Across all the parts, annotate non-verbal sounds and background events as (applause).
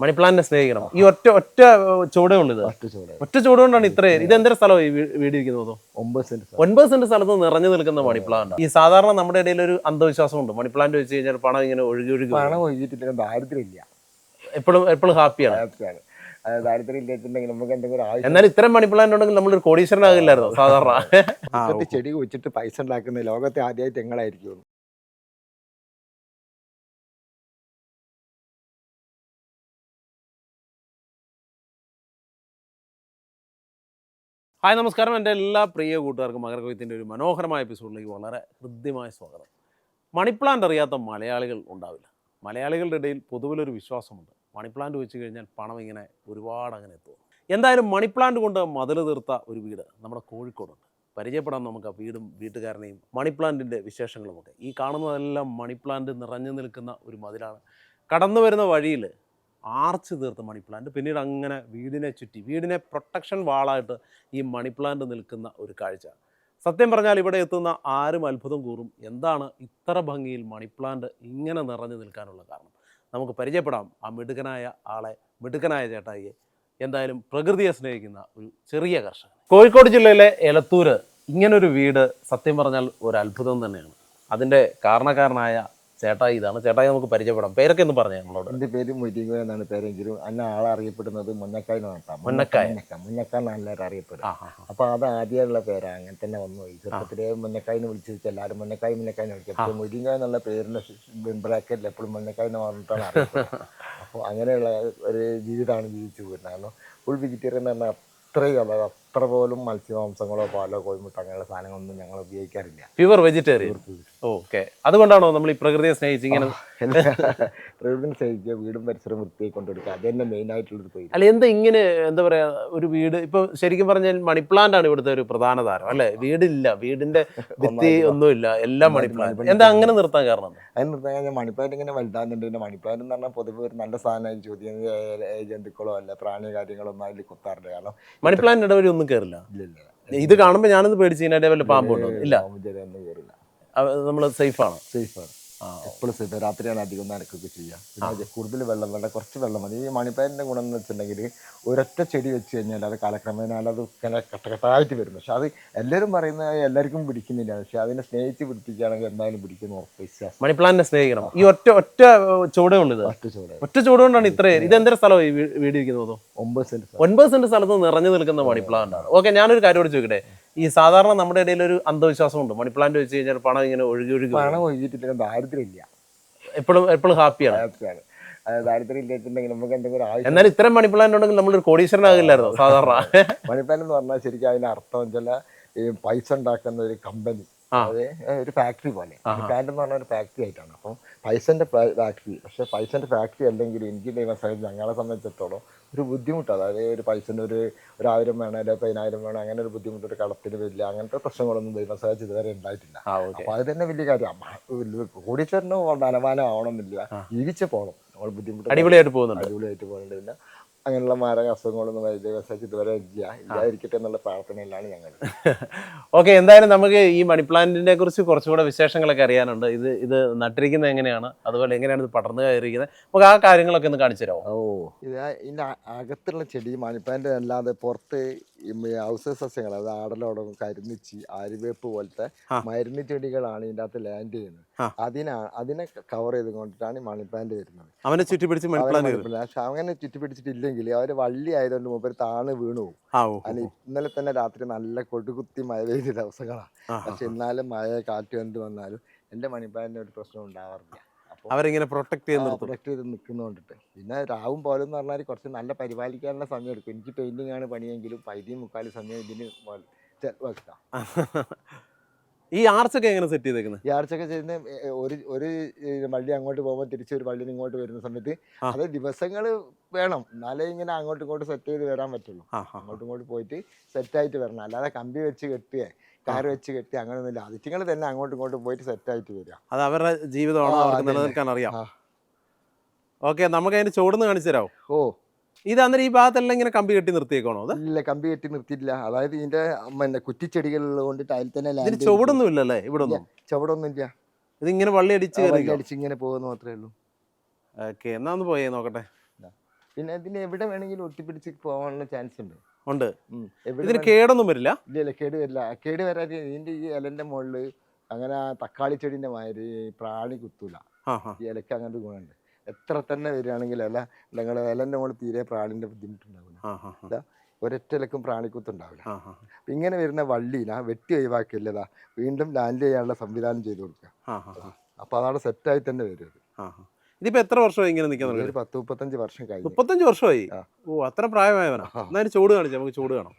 മണിപ്ലാന്റിനെ സ്നേഹിക്കണം. ഈ ഒറ്റ ഒറ്റ ചുവടേ ഉള്ളത് ഒറ്റ ചുവട്. കൊണ്ടാണ് ഇത്രയും ഇത്. എന്തൊരു സ്ഥലം വീട് ഇരിക്കുന്നത് ഒമ്പത് സെന്റ് ഒൻപത് സെന്റ് സ്ഥലത്ത് നിറഞ്ഞു നിൽക്കുന്ന മണിപ്ലാന്റ്. ഈ സാധാരണ നമ്മുടെ ഇടയിൽ ഒരു അന്ധവിശ്വാസം ഉണ്ട് മണിപ്ലാന്റ് വെച്ച് കഴിഞ്ഞാൽ പണം ഇങ്ങനെ ഒഴുകി ഒഴുകി പണം ഒഴിച്ചിട്ടില്ല ദാരിദ്ര്യമില്ല എപ്പോഴും എപ്പോഴും ഹാപ്പിയാണ്. എന്നാലും നമുക്ക് എന്തെങ്കിലും എന്നാൽ ഇത്തരം മണിപ്ലാന്റ് ഉണ്ടെങ്കിൽ നമ്മളൊരു കോടീശ്വരനാകില്ലായിരുന്നു സാധാരണ. ചെടി വെച്ചിട്ട് പൈസ ഉണ്ടാക്കുന്ന ലോകത്തെ ആദ്യമായി എങ്ങളായിരിക്കും ഹായ് നമസ്കാരം. എന്റെ എല്ലാ പ്രിയ കൂട്ടുകാർക്കും മകരകൊയ്ത്തിന്റെ ഒരു മനോഹരമായ എപ്പിസോഡിലേക്ക് വളരെ ഹൃദ്യമായ സ്വാഗതം. മണിപ്ലാന്റ് അറിയാത്ത മലയാളികൾ ഉണ്ടാവില്ല. മലയാളികളുടെ ഇടയിൽ പൊതുവിലൊരു വിശ്വാസമുണ്ട്. മണിപ്ലാന്റ് വെച്ച് കഴിഞ്ഞാൽ പണം ഇങ്ങനെ ഒരുപാട് അങ്ങനെ എത്തും. എന്തായാലും മണിപ്ലാന്റ് കൊണ്ട് മതിൽ തീർത്ത ഒരു വീട് നമ്മുടെ കോഴിക്കോടുണ്ട്. പരിചയപ്പെടാൻ നമുക്ക് ആ വീടും വീട്ടുകാരനെയും മണിപ്ലാന്റിന്റെ വിശേഷങ്ങളുമൊക്കെ. ഈ കാണുന്നതെല്ലാം മണിപ്ലാന്റ് നിറഞ്ഞു നിൽക്കുന്ന ഒരു മതിലാണ്. കടന്നു വരുന്ന വഴിയിൽ ആർച്ച് തീർത്ത മണിപ്ലാന്റ് പിന്നീട് അങ്ങനെ വീടിനെ ചുറ്റി വീടിനെ പ്രൊട്ടക്ഷൻ വാളായിട്ട് ഈ മണിപ്ലാന്റ് നിൽക്കുന്ന ഒരു കാഴ്ച. സത്യം പറഞ്ഞാൽ ഇവിടെ എത്തുന്ന ആരും അത്ഭുതം കൂറും എന്താണ് ഇത്ര ഭംഗിയിൽ മണിപ്ലാന്റ് ഇങ്ങനെ നിറഞ്ഞു നിൽക്കാനുള്ള കാരണം. നമുക്ക് പരിചയപ്പെടാം ആ മിടുക്കനായ ആളെ മിടുക്കനായ ചേട്ടായിയെ. എന്തായാലും പ്രകൃതിയെ സ്നേഹിക്കുന്ന ഒരു ചെറിയ കർഷകൻ. കോഴിക്കോട് ജില്ലയിലെ എലത്തൂര് ഇങ്ങനൊരു വീട് സത്യം പറഞ്ഞാൽ ഒരു അത്ഭുതം തന്നെയാണ്. അതിന്റെ കാരണക്കാരനായ ചേട്ടായി ഇതാണ്. ചേട്ടായി നമുക്ക് പരിചയപ്പെടാം. പേരൊക്കെ ഒന്ന് പറഞ്ഞു ഞങ്ങളോട് എന്റെ പേര് മുരിങ്ങ എന്നാണ് പേരെങ്കിലും അന്ന ആളെ അറിയപ്പെടുന്നത് മുന്നക്കായ എന്നാണ് മുന്നക്കായ. മുന്നക്കായ് എല്ലാവരും അറിയപ്പെടും. അപ്പൊ അത് ആദ്യമുള്ള പേരാണ് അങ്ങനെ തന്നെ വന്നു. ചെറുപ്പത്തിലെ മുന്നക്കായിന്ന് വിളിച്ചു വെച്ചാൽ എല്ലാവരും മുന്നക്കായ മുന്നക്കായ വിളിക്കും. അപ്പോൾ എന്നുള്ള പേരിന്റെ ബ്രാക്കറ്റിൽ എപ്പോഴും മുന്നക്കായ എന്ന് പറഞ്ഞിട്ടാണ് അപ്പോൾ അങ്ങനെയുള്ള ഒരു ജീവിതമാണ് ജീവിച്ചു പോയിരുന്നത് കാരണം ഫുൾ വെജിറ്റേറിയൻ എന്ന് പറഞ്ഞാൽ അത്രയും അതായത് അത്ര പോലും മത്സ്യമാംസങ്ങളോ പാലോ കോഴിമുട്ട അങ്ങനെയുള്ള സാധനങ്ങളൊന്നും ഞങ്ങൾ ഉപയോഗിക്കാറില്ല. പ്യുവർ വെജിറ്റേറിയൻ ഓക്കെ അതുകൊണ്ടാണോ നമ്മൾ ഈ പ്രകൃതിയെ സ്നേഹിച്ച് ഇങ്ങനെ പ്രകൃതിനെ സ്നേഹിക്കുക വീടും പരിസരം വൃത്തിയായി കൊണ്ടുവരിക അത് തന്നെ മെയിൻ ആയിട്ടുള്ളൊരു തൊഴിൽ. അല്ല എന്താ ഇങ്ങനെ എന്താ പറയാ ഒരു വീട് ഇപ്പൊ ശരിക്കും പറഞ്ഞാൽ മണിപ്ലാന്റ് ആണ് ഇവിടുത്തെ ഒരു പ്രധാന താരം അല്ലെ? വീടില്ല വീടിന്റെ ഭിത്തി ഒന്നുമില്ല എല്ലാം മണിപ്ലാന്റ് എന്താ അങ്ങനെ നിർത്താൻ കാരണം? അതിന് നിർത്താൻ കഴിഞ്ഞാൽ മണിപ്ലാന്റ് ഇങ്ങനെ വലുതാകുന്നുണ്ട് പിന്നെ മണിപ്ലാന്റ് എന്ന് പറഞ്ഞാൽ പൊതുവെ ഒരു നല്ല സാധനമായി ചോദ്യം ജന്തുക്കളോ അല്ല പ്രാണി കാര്യങ്ങളോ ഒന്നും അതിൽ കുത്താറില്ല. കാരണം മണിപ്ലാന്റ് ഇടവഴി ഒന്നും കയറില്ല ഇല്ലില്ല ഇത് കാണുമ്പോൾ ഞാനൊന്ന് പേടിച്ച് ഇതിന്റെ വല്ല പാമ്പുണ്ടോ ഇല്ല. നമ്മൾ സേഫ് നമ്മൾ സേഫാണ്. സേഫാണ്. ആ എപ്പോഴും സേഫ് രാത്രിയാണ് അധികം നടക്കുകയൊക്കെ ചെയ്യുക പിന്നെ കൂടുതൽ വെള്ളം വേണ്ട കുറച്ച് വെള്ളം മതി. ഈ മണിപ്പയറിന്റെ ഗുണം എന്ന് വെച്ചിട്ടുണ്ടെങ്കിൽ ഒരൊറ്റ ചെടി വെച്ച് കഴിഞ്ഞാൽ അത് കാലക്രമേണ അത് ഇങ്ങനെ കട്ടകട്ടായിട്ട് വരും. പക്ഷെ അത് എല്ലാവരും പറയുന്ന എല്ലാവർക്കും പിടിക്കുന്നില്ല. പക്ഷെ അതിനെ സ്നേഹിച്ച് പിടിപ്പിക്കുകയാണെങ്കിൽ എന്തായാലും പിടിക്കുന്ന ഉറപ്പ് വിശ്വാസം. മണിപ്ലാന്റിനെ സ്നേഹിക്കണം. ഈ ഒറ്റ ഒറ്റ ചുവടേ കൊണ്ട് ഒറ്റ ചൂട് ഒറ്റ ചുവട് കൊണ്ടാണ് ഇത്രയും ഇത് എന്തൊരു സ്ഥലം വീട് ഇരിക്കുന്നത് ഒമ്പത് സെന്റ് ഒമ്പത് സെന്റ് സ്ഥലത്ത് നിറഞ്ഞു നിൽക്കുന്ന മണിപ്ലാന്റ് ആണ് ഓക്കെ ഞാനൊരു കാര്യം കൂടി ചോദിക്കട്ടെ? ഈ സാധാരണ നമ്മുടെ ഇടയിൽ ഒരു അന്ധവിശ്വാസമുണ്ട്. മണിപ്ലാന്റ് വെച്ച് കഴിഞ്ഞാൽ പണം ഇങ്ങനെ ഒഴുകി ഒഴുകി. പണം ഒഴുകിയിട്ടില്ല. ദാരിദ്ര്യം ഇല്ല എപ്പോഴും എപ്പോഴും ഹാപ്പിയാണ്. ഹാപ്പിയാണ്. ദാരിദ്ര്യം നമുക്ക് എന്തെങ്കിലും ഒരു ആവശ്യം എന്നാൽ ഇത്തരം മണിപ്ലാന്റ് ഉണ്ടെങ്കിൽ നമ്മളൊരു കോടീശ്വരനാകില്ലായിരുന്നു സാധാരണ. (laughs) മണിപ്ലാൻ എന്ന് പറഞ്ഞാൽ ശരിക്കും അതിന്റെ അർത്ഥം വെച്ചാൽ ഈ പൈസ ഉണ്ടാക്കുന്ന ഒരു കമ്പനി. ഒരു ഫാക്ടറി പോലെ. പ്ലാന്റ് എന്ന് പറഞ്ഞ ഒരു ഫാക്ടറി ആയിട്ടാണ്. അപ്പം പൈസന്റെ ഫാക്ടറി പക്ഷെ പൈസന്റെ ഫാക്ടറി അല്ലെങ്കിൽ എനിക്ക് ഞങ്ങളെ സംബന്ധിച്ചിടത്തോളം ഒരു ബുദ്ധിമുട്ടാണ് അതായത് ഒരു പൈസന്റെ ഒരു ഒരു ആയിരം വേണം അല്ലെങ്കിൽ പതിനായിരം വേണം അങ്ങനെ ഒരു ബുദ്ധിമുട്ട് ഒരു കടത്തിന് വരില്ല അങ്ങനത്തെ പ്രശ്നങ്ങളൊന്നും വ്യവസായത്തിൽ ഇതുവരെ ഉണ്ടായിട്ടില്ല. അപ്പൊ അത് തന്നെ വലിയ കാര്യം. കോടീശ്വരനോ ധനവാനോ ആവണമെന്നില്ല ജീവിച്ച് പോകണം നമ്മൾ ബുദ്ധിമുട്ട് അടിപൊളിയായിട്ട് പോകുന്നുണ്ട്. അടിപൊളിയായിട്ട് പോകുന്നുണ്ട്. പിന്നെ അങ്ങനെയുള്ള മാരക അസുഖങ്ങളൊന്നും വ്യവസായത്തിൽ ഇതുവരെ ഇല്ല. ഇല്ലാതിരിക്കട്ടെ എന്നുള്ള പ്രാർത്ഥനയിലാണ് ഞങ്ങൾ. (laughs) ഓക്കെ എന്തായാലും നമുക്ക് ഈ മണിപ്ലാന്റിനെ കുറിച്ച് കുറച്ചുകൂടെ വിശേഷങ്ങളൊക്കെ അറിയാനുണ്ട്. ഇത് ഇത് നട്ടിരിക്കുന്നത് എങ്ങനെയാണ്? അതുപോലെ എങ്ങനെയാണ് ഇത് പടർന്നു കയറിയിരിക്കുന്നത്? നമുക്ക് ആ കാര്യങ്ങളൊക്കെ ഒന്ന് കാണിച്ചു തരാമോ? ഓ. ഇത് ഇതിന്റെ അകത്തുള്ള ചെടി മണിപ്പാന്റെ അല്ലാതെ പുറത്ത് ഔഷധ സസ്യങ്ങൾ അത് ആടലോടകം കരിന്നിച്ചി ആര്യവേപ്പ് പോലത്തെ. മരുന്ന് ചെടികളാണ് ഇതിന്റെ അകത്ത് ലാൻഡ് ചെയ്യുന്നത്. അതിനാ അതിനെ കവർ ചെയ്ത് കൊണ്ടിട്ടാണ് ഈ പ്ലാന്റ് വരുന്നത്. അവനെ ചുറ്റിപ്പിടിച്ച് പക്ഷെ അങ്ങനെ ചുറ്റിപ്പിടിച്ചിട്ടില്ലെങ്കിൽ അവർ വള്ളി ആയതുകൊണ്ട് മുമ്പ് താണ് വീണു പോകും ആ ഇന്നലെ തന്നെ രാത്രി നല്ല കൊടുകുത്തി മഴ പെയ്ത ദിവസങ്ങളാണ്. പക്ഷെ എന്നാലും മഴ കാറ്റ് കണ്ടു വന്നാലും എന്റെ പ്ലാന്റിന് ഒരു പ്രശ്നം ഉണ്ടാവാറില്ല. അവരിങ്ങനെ പ്രൊട്ടക്ട് ചെയ്ത് പ്രൊട്ടക്ട് ചെയ്ത് നിൽക്കുന്നതുകൊണ്ടിട്ട് പിന്നെ രാവും പോലും എന്ന് പറഞ്ഞാൽ കുറച്ച് നല്ല പരിപാലിക്കാനുള്ള സമയം എടുക്കും. എനിക്ക് പെയിന്റിംഗ് ആണ് പണിയെങ്കിലും പൈതിയും മുക്കാലും സമയം ഇതിന് വെക്കാം. (laughs) ഈ ആർച്ചൊക്കെ എങ്ങനെ സെറ്റ് ചെയ്തേക്കുന്നത് ഈ ആർച്ചൊക്കെ ചെയ്യുന്ന ഒരു ഒരു വള്ളി അങ്ങോട്ട് പോകുമ്പോൾ തിരിച്ച് ഒരു വള്ളിന് ഇങ്ങോട്ട് വരുന്ന സമയത്ത്. അത് ദിവസങ്ങൾ വേണം. എന്നാലേ ഇങ്ങനെ അങ്ങോട്ടും ഇങ്ങോട്ടും സെറ്റ് ചെയ്ത് വരാൻ പറ്റുള്ളൂ. അങ്ങോട്ടും ഇങ്ങോട്ടും പോയിട്ട് സെറ്റായിട്ട് വരണം. അല്ലാതെ കമ്പി വെച്ച് കെട്ടിയേ കാറ് വെച്ച് കെട്ടി അങ്ങനെ അങ്ങനെയൊന്നുമില്ല അതിറ്റിങ്ങൾ തന്നെ അങ്ങോട്ടും ഇങ്ങോട്ടും പോയിട്ട് സെറ്റായിട്ട് വരിക. അത് അവരുടെ ജീവിതമാണ് അവർക്ക് നിലനിൽക്കാൻ അറിയാം. ഓക്കെ നമുക്ക് അതിന്റെ ചുവടുന്ന് കാണിച്ചു തരാമോ ഓ. ഇത് അന്നേരം ഈ ഭാഗത്തെല്ലാം ഇങ്ങനെ കമ്പി കെട്ടി നിർത്തിയേക്കണോ അത്? ഇല്ല കമ്പി കെട്ടി നിർത്തിയിട്ടില്ല. അതായത് ഇതിന്റെ പിന്നെ കൊണ്ട് അതിൽ തന്നെ ഇതിന് ചുവടൊന്നും ഇല്ലല്ലേ ഇവിടെ ഒന്നും ചുവടൊന്നും ഇല്ല. ഇത് ഇങ്ങനെ വള്ളി അടിച്ച് അടിച്ച് ഇങ്ങനെ പോകുന്ന മാത്രമേ ഉള്ളൂ. ഓക്കെ എന്നാ ഒന്ന് പോയേ നോക്കട്ടെ. പിന്നെ ഇതിന് എവിടെ വേണമെങ്കിലും ഒട്ടിപ്പിടിച്ച് പോകാനുള്ള ചാൻസ് ഉണ്ട്. ഉണ്ട്. ഇതിന് കേടൊന്നും വരില്ല. ഇല്ല ഇല്ല കേട് വരില്ല. കേട് വരാതെ ഇതിന്റെ ഈ ഇലന്റെ മുകളിൽ അങ്ങനെ തക്കാളി ചെടിന്റെ മാതിരി പ്രാണി കുത്തൂല. ഈ ഇലക്ക് അങ്ങനത്തെ ഗുണമുണ്ട്. എത്ര തന്നെ വരികയാണെങ്കിൽ ഇല നിങ്ങളുടെ ഇലന്റെ മുകളിൽ തീരെ പ്രാണിന്റെ ബുദ്ധിമുട്ടുണ്ടാവില്ല പ്രാണിക്കുത്തുണ്ടാവില്ല ആ ആ. ഇങ്ങനെ വരുന്ന വള്ളീന വെട്ടി ഒഴിവാക്കില്ലതാ വീണ്ടും ലാൻഡ് ചെയ്യാനുള്ള സംവിധാനം ചെയ്തു കൊടുക്കുക. അപ്പൊ അതാണ് സെറ്റായി തന്നെ വരും. ഇതിപ്പോ എത്ര വർഷമായി ഇങ്ങനെ നിൽക്കാൻ പത്ത് മുപ്പത്തഞ്ച് വർഷം കഴിഞ്ഞു. മുപ്പത്തഞ്ച് വർഷമായി. ഓ അത്ര പ്രായമായവനാ. എന്നാലും ചൂട് കാണിച്ചു നമുക്ക് ചൂട് കാണാം.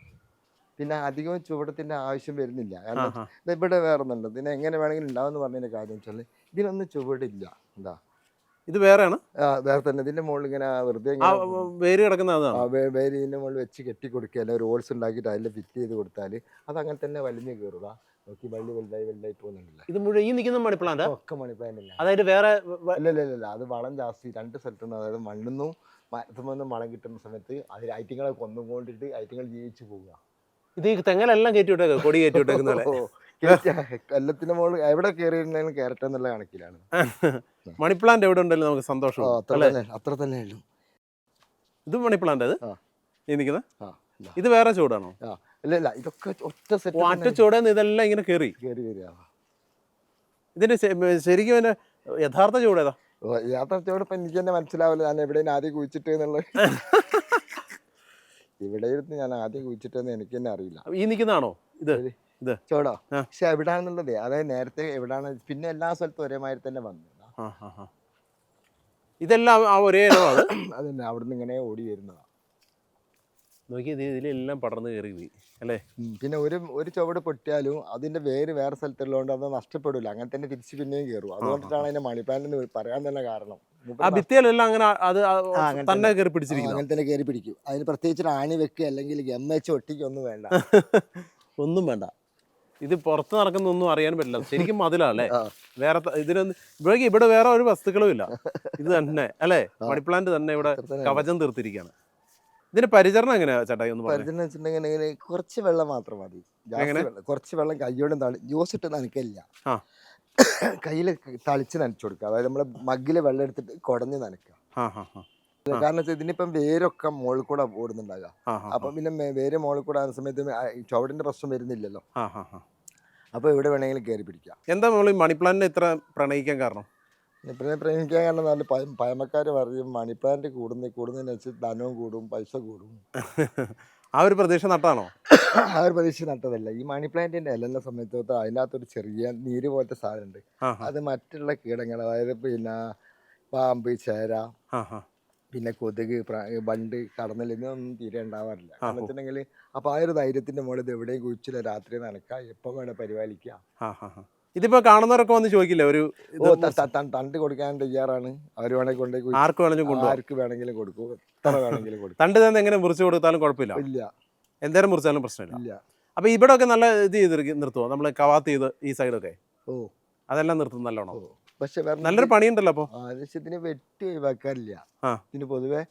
പിന്നെ അധികം ചൂടത്തിന്റെ ആവശ്യം വരുന്നില്ല. കാരണം ഇവിടെ വേറെ ഒന്നുണ്ട്. ഇതിനെ എങ്ങനെ വേണമെങ്കിലും ഉണ്ടാവുമെന്ന് പറഞ്ഞതിന്റെ കാര്യം വെച്ചാൽ ഇതിനൊന്നും ചുവടില്ല. എന്താ? ഇത് വേറെയാണ്? ആ, വേറെ തന്നെ. ഇതിന്റെ മുകളിൽ ഇങ്ങനെ വെറുതെ വേര് കിടക്കുന്ന ഇതിന്റെ മുകളിൽ വെച്ച് കെട്ടി കൊടുക്കുക അല്ലെങ്കിൽ ഒരു ഹോൾസ് ഉണ്ടാക്കിയിട്ട് അതിൽ ഫിറ്റ് ചെയ്ത് കൊടുത്താൽ അത് അങ്ങനെ തന്നെ വലിഞ്ഞു കയറുക. നോക്കി വള്ളി വലുതായി വലുതായി പോകുന്നുണ്ടല്ല? ഇത് മുഴുവൻ ഈ നിൽക്കുന്ന മണി പ്ലാന്റ് ഒക്കെ മണിപ്പാനില്ല അതായത് വേറെ വ- ഇല്ല ഇല്ല ഇല്ല, ഇല്ല അത് വളം ജാസ്തി. രണ്ട് സ്ഥലത്തുനിന്ന് അതായത് മണ്ണിന്നും മരത്തുനിന്നും വളം കിട്ടുന്ന സമയത്ത് അതിൽ ഐറ്റങ്ങളെ കൊന്നും കൊണ്ടിട്ട് ഐറ്റങ്ങൾ ജീവിച്ചു പോവുക. ഇത് ഈ തെങ്ങലെല്ലാം കയറ്റി വിട്ടേക്ക് കൊടി കയറ്റി വിട്ടേക്ക് പോലെ ഓ, കേറ്റ- കൊല്ലത്തിന്റെ മുകളിൽ എവിടെ കയറിയിരുന്നാലും കയറട്ടെ എന്നുള്ള കണക്കിലാണ്. (laughs) മണി പ്ലാന്റ് എവിടെ ഉണ്ടല്ലോ നമുക്ക് സന്തോഷം. അത്ര അല്ലേ? തന്നെ ഉള്ളൂ. ഇത് മണി പ്ലാന്റ് അത്. ഈ നിൽക്കുന്നത് ഇത്. വേറെ ചൂടാണോ? ഇല്ല ഇതൊക്കെ ഒറ്റ സെറ്റ് അറ്റ ചൂടേന്ന് ഇതെല്ലാം ഇങ്ങനെ കയറി കയറി കയറിയാ ഇതിന്റെ ശ- ശരിക്കും ഇതിന്റെ യഥാർത്ഥ ചൂട് ഏതാ? യാത്രത്തോടെ ഇപ്പൊ എനിക്ക് തന്നെ മനസ്സിലാവില്ല. ഞാൻ എവിടെയും ആദ്യം കുഴിച്ചിട്ട് എന്നുള്ള (laughs) ഇവിടെ ഇരുന്ന് ഞാൻ ആദ്യം കുഴിച്ചിട്ടെന്ന് എനിക്ക് തന്നെ അറിയില്ല. ഈ നിൽക്കുന്നതാണോ? ഇത്? ഇത്. ചോടോ ആ. പക്ഷെ എവിടാണെന്നുള്ളത് അതായത് നേരത്തെ എവിടാണ് പിന്നെ എല്ലാ സ്ഥലത്തും ഒരേമാതിരി തന്നെ വന്നു. ആ ആ ആ. ഇതെല്ലാം ആ ഒരേ ഇനമാ അത്? (clears throat) അതന്നെ അവിടുന്ന് ഇങ്ങനെ ഓടി വരുന്നതാ. നോക്കി ഇത് ഇതിലെല്ലാം പടർന്ന് കയറി പോയി അല്ലേ? പിന്നെ ഒരു ഒരു ചുവട് പൊട്ടിയാലും അതിന്റെ വേര് വേറെ സ്ഥലത്തുള്ളതുകൊണ്ട് അത് നഷ്ടപ്പെടില്ല. അങ്ങനെ തന്നെ തിരിച്ച് പിന്നെയും കയറും അതുകൊണ്ടിട്ടാണ് അതിന്റെ മണിപ്പാലിന് പറയാൻ തന്നെ കാരണം. ആ ഭിത്തിയിലെല്ലാം അങ്ങനെ അത് തന്നെ കയറി പിടിച്ചിരിക്കും അങ്ങനെ തന്നെ കയറി പിടിക്കും. അതിന് പ്രത്യേകിച്ച് റാണി ആണി വെക്കുക അല്ലെങ്കിൽ എം എച്ച് ഒട്ടിക്കൊന്നും വേണ്ട. (laughs) ഒന്നും വേണ്ട. ഇത് പുറത്ത് നടക്കുന്നൊന്നും അറിയാൻ പറ്റില്ല. ശരിക്കും മതിലല്ലേ അല്ലേ? വേറെ ഇതിനൊന്നും ഇവിടെ ഇവിടെ വേറെ ഒരു വസ്തുക്കളും ഇല്ല. ഇത് തന്നെ അല്ലേ? മണിപ്ലാന്റ് തന്നെ ഇവിടെ കവചം തീർത്തിരിക്കുകയാണ്. ഇതിന്റെ പരിചരണം എങ്ങനെയാ ചേട്ടാ ഒന്ന് പറഞ്ഞു? പരിചരണം വെച്ചിട്ടുണ്ടെങ്കിൽ ഇങ്ങനെ കുറച്ച് വെള്ളം മാത്രം മതി. ജാസ്തി എങ്ങനെ? വെള്ളം- കുറച്ച് വെള്ളം കയ്യോടും തളി ജ്യൂസ് ഇട്ട് നനക്കില്ല ആ. (coughs) കയ്യിൽ തളിച്ച് നനച്ചു കൊടുക്കുക. അതായത് നമ്മളെ മഗ്ഗിൽ വെള്ളം എടുത്തിട്ട് കുടഞ്ഞ് നനക്കുക. ആ കാരണം വെച്ചാൽ ഇതിനിപ്പം വേരൊക്കെ മുകളിൽ കൂടെ ഓടുന്നുണ്ടാകുക ആ അപ്പം പിന്നെ മേ- വേര് മുകളിൽ കൂടെ ആകുന്ന സമയത്ത് ആ ചുവടിന്റെ പ്രശ്നം വരുന്നില്ലല്ലോ. ആ ഹാ അപ്പോൾ എവിടെ വേണമെങ്കിലും കയറി പിടിക്കാം. എന്താ നമ്മൾ ഈ മണി പ്ലാന്റിനെ ഇത്ര പ്രണയിക്കാൻ കാരണം? പിന്നെ പ്രേമിക്കാൻ കാരണം നല്ല പയ പഴമക്കാർ പറയും മണി പ്ലാന്റ് കൂടുന്ന കൂടുന്നതിന് വെച്ച് ധനവും കൂടും പൈസ കൂടും. ആ ഒരു പ്രതീക്ഷ നട്ടാണോ? ആ ഒരു പ്രതീക്ഷ നട്ടതല്ല. ഈ മണി പ്ലാന്റിന്റെ ഇലെല്ലാം സമയത്ത് അതിനകത്തൊരു ചെറിയ നീര് പോലത്തെ സാധനമുണ്ട്. ഉണ്ട് അത് മറ്റുള്ള കീടങ്ങൾ അതായത് പിന്നെ പാമ്പ് ചേര പിന്നെ കൊതുക് ബണ്ട് വണ്ട് കടന്നൽ ഇതൊന്നും തീരെ ഉണ്ടാവാറില്ല. കാരണം വെച്ചിട്ടുണ്ടെങ്കിൽ അപ്പോൾ ആ ഒരു ധൈര്യത്തിന്റെ മുകളിൽ ഇത് എവിടെയും കുഴിച്ചില്ല രാത്രി നനക്കാം എപ്പം വേണേ ഹാ ഇതിപ്പോ കാണുന്നവരൊക്കെ വന്ന് ചോദിക്കില്ല ഒരു തണ്ട് കൊടുക്കാൻ തയ്യാറാണ്. അവർ വേണമെങ്കിൽ കൊണ്ടുപോയി ആർക്ക് വേണമെങ്കിലും ആർക്ക് വേണമെങ്കിലും കൊടുക്കും. എത്ര വേണമെങ്കിലും കൊടുക്കും. തണ്ട് തന്നെ എങ്ങനെ മുറിച്ച് കൊടുത്താലും കുഴപ്പമില്ല. ഇല്ല. എന്തേരം മുറിച്ചാലും പ്രശ്നമില്ല. ഇല്ല. അപ്പൊ ഇവിടെ ഒക്കെ നല്ല ഇത് ചെയ്ത് നിർത്തുമോ നമ്മൾ കവാത്ത് ചെയ്ത് ഈ സൈഡൊക്കെ? ഓ. അതെല്ലാം നിർത്തും നല്ലോണം. പക്ഷെ നല്ലൊരു പണിയുണ്ടല്ലോ അപ്പൊ? ആവശ്യത്തിന് വെട്ടി ഒഴിവാക്കാറില്ല. ഇതിന് പൊതുവെ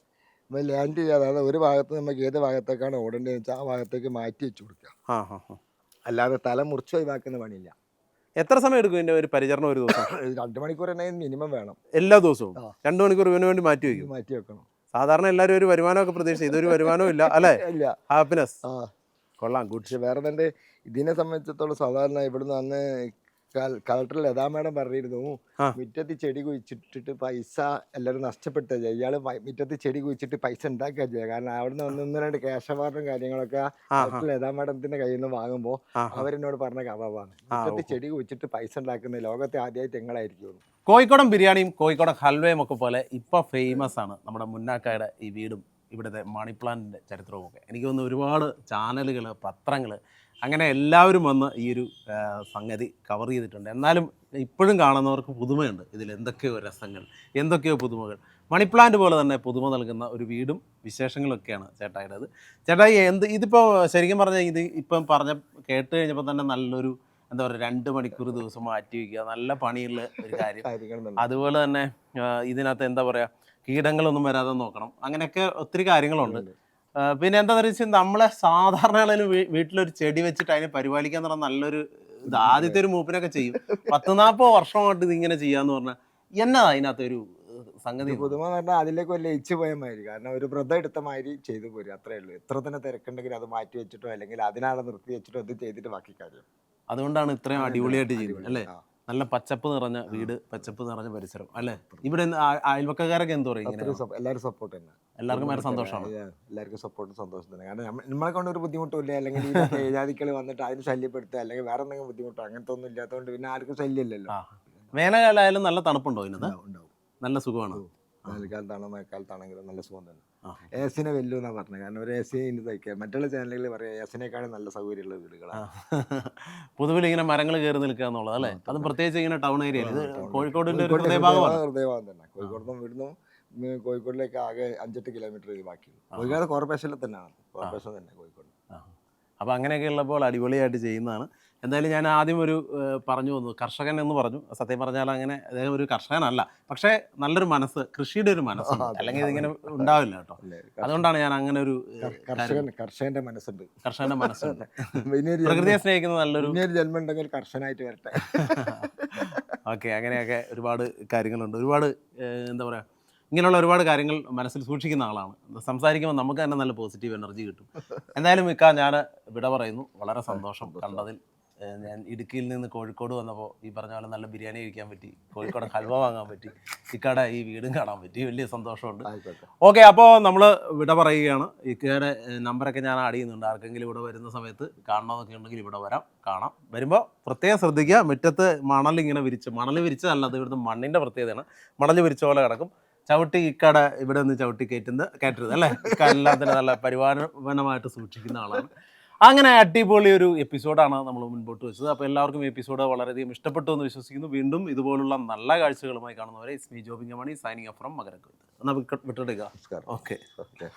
ലാൻഡ് ചെയ്യാതെ ഒരു ഭാഗത്ത് നമുക്ക് ഏത് ഭാഗത്തേക്കാണ് ഓടേണ്ടതെന്ന് വെച്ചാൽ ആ ഭാഗത്തേക്ക് മാറ്റി വെച്ച് കൊടുക്കുക അല്ലാതെ തല മുറിച്ച് ഒഴിവാക്കുന്ന പണിയില്ല. എത്ര സമയം എടുക്കും ഇതിന്റെ ഒരു പരിചരണം ഒരു ദിവസം? (coughs) രണ്ട് മണിക്കൂർ തന്നെ മിനിമം വേണം. എല്ലാ ദിവസവും? രണ്ട് മണിക്കൂർ ഇവന് വേണ്ടി മാറ്റി വയ്ക്കും? മാറ്റി വെക്കണം. സാധാരണ എല്ലാവരും ഒരു വരുമാനമൊക്കെ പ്രതീക്ഷിച്ചു ഇതൊരു വരുമാനവും ഇല്ല അല്ലേ? (laughs) ഇല്ല. ഹാപ്പിനെസ് കൊള്ളാം ഗുഡ്. വേറെ ഇതിനെ സംബന്ധിച്ചിടത്തോളം സാധാരണ ഇവിടുന്ന് അന്ന് കളക്ടർ ലതാ മാഡം പറഞ്ഞിരുന്നു. മുറ്റത്ത് ചെടി കുഴിച്ചിട്ടിട്ട് പൈസ എല്ലാവരും നഷ്ടപ്പെട്ട ഇയാൾ മുറ്റത്ത് ചെടി കുഴിച്ചിട്ട് പൈസ ഉണ്ടാക്കുക ചെയ്യുക കാരണം അവിടുന്ന് ഒന്ന് ഒന്നും രണ്ട് ക്യാഷ് അവാർഡും കാര്യങ്ങളൊക്കെ ലതാ മാഡത്തിന്റെ കയ്യിൽ നിന്ന് വാങ്ങുമ്പോൾ അവരെന്നോട് പറഞ്ഞ കഥാവാണ് മുറ്റത്ത് ചെടി കുഴിച്ചിട്ട് പൈസ ഉണ്ടാക്കുന്ന ലോകത്തെ ആദ്യമായിട്ട് ഞങ്ങളായിരിക്കും കോഴിക്കോടൻ ബിരിയാണിയും കോഴിക്കോടൻ ഹൽവയും ഒക്കെ പോലെ ഇപ്പൊ ഫേമസ് ആണ് നമ്മുടെ മുന്നാക്കായുടെ ഈ വീടും ഇവിടുത്തെ മണിപ്ലാന്റിന്റെ ചരിത്രവും ഒക്കെ. എനിക്ക് തോന്നുന്നു ഒരുപാട് ചാനലുകൾ പത്രങ്ങൾ അങ്ങനെ എല്ലാവരും വന്ന് ഈ ഒരു സംഗതി കവർ ചെയ്തിട്ടുണ്ട്. എന്നാലും ഇപ്പോഴും കാണുന്നവർക്ക് പുതുമയുണ്ട്. ഇതിൽ എന്തൊക്കെയോ രസങ്ങൾ എന്തൊക്കെയോ പുതുമകൾ. മണിപ്ലാന്റ് പോലെ തന്നെ പുതുമ നൽകുന്ന ഒരു വീടും വിശേഷങ്ങളൊക്കെയാണ് ചേട്ടായിടേത് ചേട്ടായി എന്ത് ഇതിപ്പോൾ ശരിക്കും പറഞ്ഞാൽ ഇത് ഇപ്പം പറഞ്ഞ കേട്ട് കഴിഞ്ഞപ്പോൾ തന്നെ നല്ലൊരു എന്താ പറയുക രണ്ട് മണിക്കൂർ ദിവസം മാറ്റി വയ്ക്കുക നല്ല പണിയുള്ള ഒരു കാര്യം. (laughs) അതുപോലെ തന്നെ ഇതിനകത്ത് എന്താ പറയുക കീടങ്ങളൊന്നും വരാതെ നോക്കണം. അങ്ങനെയൊക്കെ ഒത്തിരി കാര്യങ്ങളുണ്ട്. പിന്നെ എന്താ വെച്ചാൽ നമ്മളെ സാധാരണ വീട്ടിലൊരു ചെടി വെച്ചിട്ട് അതിനെ പരിപാലിക്കാൻ പറഞ്ഞാൽ നല്ലൊരു ഇത് ആദ്യത്തെ ഒരു മൂപ്പിനൊക്കെ ചെയ്യും. പത്ത് നാൽപ്പത് വർഷമായിട്ട് ഇതിങ്ങനെ ചെയ്യാന്ന് പറഞ്ഞാൽ എന്നാ അതിനകത്ത് ഒരു സംഗതി? പുതുമ എന്ന് പറഞ്ഞാൽ അതിലേക്ക് വല്ല ഇച്ചു പോയ മാതിരി. കാരണം ഒരു വ്രതം എടുത്ത മാതിരി ചെയ്തു പോരും. അത്രേ ഉള്ളൂ. എത്ര തന്നെ തിരക്കുണ്ടെങ്കിലും അത് മാറ്റി വെച്ചിട്ടോ അല്ലെങ്കിൽ അതിനാളെ നിർത്തി വെച്ചിട്ടോ അത് ചെയ്തിട്ട് ബാക്കി കാര്യം. അതുകൊണ്ടാണ് ഇത്രയും അടിപൊളിയായിട്ട് ചെയ്യുന്നത് അല്ലേ. നല്ല പച്ചപ്പ് നിറഞ്ഞ വീട് പച്ചപ്പ് നിറഞ്ഞ പരിസരം അല്ലേ? ഇവിടെ അയൽവക്കക്കാരൊക്കെ എന്തോ പറയും ഇങ്ങനെ? അത്രയും സപ്പോ- എല്ലാവരും സപ്പോർട്ട് തന്നെ. എല്ലാവർക്കും ഭയങ്കര സന്തോഷമാണ്. എല്ലാവർക്കും സപ്പോർട്ടും സന്തോഷം തന്നെ. കാരണം നമ്മ- നമ്മളെ കൊണ്ട് ഒരു ബുദ്ധിമുട്ടില്ല അല്ലെങ്കിൽ ഈ ഏജാതിക്കൾ (laughs) വന്നിട്ട് അതിന് ശല്യപ്പെടുത്തുക അല്ലെങ്കിൽ വേറെ എന്തെങ്കിലും ബുദ്ധിമുട്ടോ അങ്ങനത്തെ ഒന്നും ഇല്ലാത്തതുകൊണ്ട് പിന്നെ ആർക്കും ശല്യമില്ലല്ലോ. ആ. വേനൽക്കാലമായാലും നല്ല തണുപ്പുണ്ടോ ഇതിനകത്ത്? ഉണ്ടാവും, ഉണ്ടാവും. നല്ല സുഖമാണ്? വേനൽക്കാലത്താണോ മഴക്കാലത്താണെങ്കിലും നല്ല സുഖം തന്നെ. ആ. എ വെല്ലു എന്നാ പറഞ്ഞത്. കാരണം ഒരു എസിനെ ഇനി തയ്ക്കുക മറ്റുള്ള ചാനലുകളിൽ പറയാം എസിനേക്കാളും നല്ല സൗകര്യമുള്ള വീടുകളാണ് പൊതുവിൽ ഇങ്ങനെ മരങ്ങൾ കയറി നിൽക്കുക എന്നുള്ളത് അല്ലേ? അതും പ്രത്യേകിച്ച് ഇങ്ങനെ ടൗൺ ഏരിയ ഇത് കോഴിക്കോടിന്റെ ഒരു ഹൃദയഭാഗമാണ് ഹൃദയഭാഗം തന്നെ. കോഴിക്കോട് ഇവിടുന്ന് കോഴിക്കോടിലേക്ക് ആകെ അഞ്ചെട്ട് കിലോമീറ്റർ ബാക്കിയുള്ളൂ. കോഴിക്കോട് കോർപ്പറേഷനിൽ തന്നെയാണ്. കോർപ്പറേഷൻ തന്നെ കോഴിക്കോട്. അപ്പോൾ അങ്ങനെയൊക്കെ ഉള്ളപ്പോൾ അടിപൊളിയായിട്ട് ചെയ്യുന്നതാണ്. എന്തായാലും ഞാൻ ആദ്യം ഒരു പറഞ്ഞു വന്നു. കർഷകൻ എന്ന് പറഞ്ഞു. സത്യം പറഞ്ഞാൽ അങ്ങനെ അദ്ദേഹം ഒരു കർഷകനല്ല. പക്ഷേ നല്ലൊരു മനസ്സ് കൃഷിയുടെ ഒരു മനസ്സ്. അല്ലെങ്കിൽ ഇതിങ്ങനെ ഉണ്ടാവില്ല കേട്ടോ? അതുകൊണ്ടാണ് ഞാൻ അങ്ങനെ ഒരു കർഷകൻ കർഷകന്റെ മനസ്സുണ്ട്. കർഷകന്റെ മനസ്സുണ്ട്. (laughs) പ്രകൃതിയെ സ്നേഹിക്കുന്ന നല്ലൊരു ജന്മം ഉണ്ടെങ്കിൽ കർഷനായിട്ട് വരട്ടെ. (laughs) ഓക്കെ അങ്ങനെയൊക്കെ ഒരുപാട് കാര്യങ്ങളുണ്ട്. ഒരുപാട് എന്താ പറയുക ഇങ്ങനെയുള്ള ഒരുപാട് കാര്യങ്ങൾ മനസ്സിൽ സൂക്ഷിക്കുന്ന ആളാണ്. സംസാരിക്കുമ്പോൾ നമുക്ക് തന്നെ നല്ല പോസിറ്റീവ് എനർജി കിട്ടും. എന്തായാലും ഇക്ക ഞാൻ വിട പറയുന്നു. വളരെ സന്തോഷം. കണ്ടതിൽ. ഞാൻ ഇടുക്കിയിൽ നിന്ന് കോഴിക്കോട് വന്നപ്പോൾ ഈ പറഞ്ഞ പോലെ നല്ല ബിരിയാണി കഴിക്കാൻ പറ്റി കോഴിക്കോട് ഹൽവ വാങ്ങാൻ പറ്റി ഇക്കാടെ ഈ വീടും കാണാൻ പറ്റി. വലിയ സന്തോഷമുണ്ട്. ഓക്കെ അപ്പോൾ നമ്മൾ വിട പറയുകയാണ്. ഇക്കയുടെ നമ്പറൊക്കെ ഞാൻ ആഡ് ചെയ്യുന്നുണ്ട്. ആർക്കെങ്കിലും ഇവിടെ വരുന്ന സമയത്ത് കാണണമെന്നൊക്കെ ഉണ്ടെങ്കിൽ ഇവിടെ വരാം കാണാം. വരുമ്പോൾ പ്രത്യേകം ശ്രദ്ധിക്കുക. മുറ്റത്ത് മണൽ ഇങ്ങനെ വിരിച്ച് മണൽ വിരിച്ചതല്ല അത് ഇവിടുത്തെ മണ്ണിന്റെ പ്രത്യേകതയാണ്. മണൽ വിരിച്ച പോലെ കിടക്കും. ചവിട്ടി ഇക്കട ഇവിടെ നിന്ന് ചവിട്ടി കയറ്റുന്ന കയറ്റരുത് അല്ലേ? ഇക്ക എല്ലാത്തിനും നല്ല പരിപാലനമായിട്ട് സൂക്ഷിക്കുന്ന ആളാണ്. അങ്ങനെ അടിപൊളി ഒരു എപ്പിസോഡാണ് നമ്മൾ മുൻപോട്ട് വെച്ചത്. അപ്പോൾ എല്ലാവർക്കും എപ്പിസോഡ് വളരെയധികം ഇഷ്ടപ്പെട്ടു എന്ന് വിശ്വസിക്കുന്നു. വീണ്ടും ഇതുപോലുള്ള നല്ല കാഴ്ചകളുമായി കാണുന്നവരെ ഇസ്മി ജോബിംഗമണി സൈനിങ് ഫ്രം മകരക്കൊയ്ത്ത് എന്നാൽ വിട്ടെടുക്കുക ഓക്കെ ഓക്കെ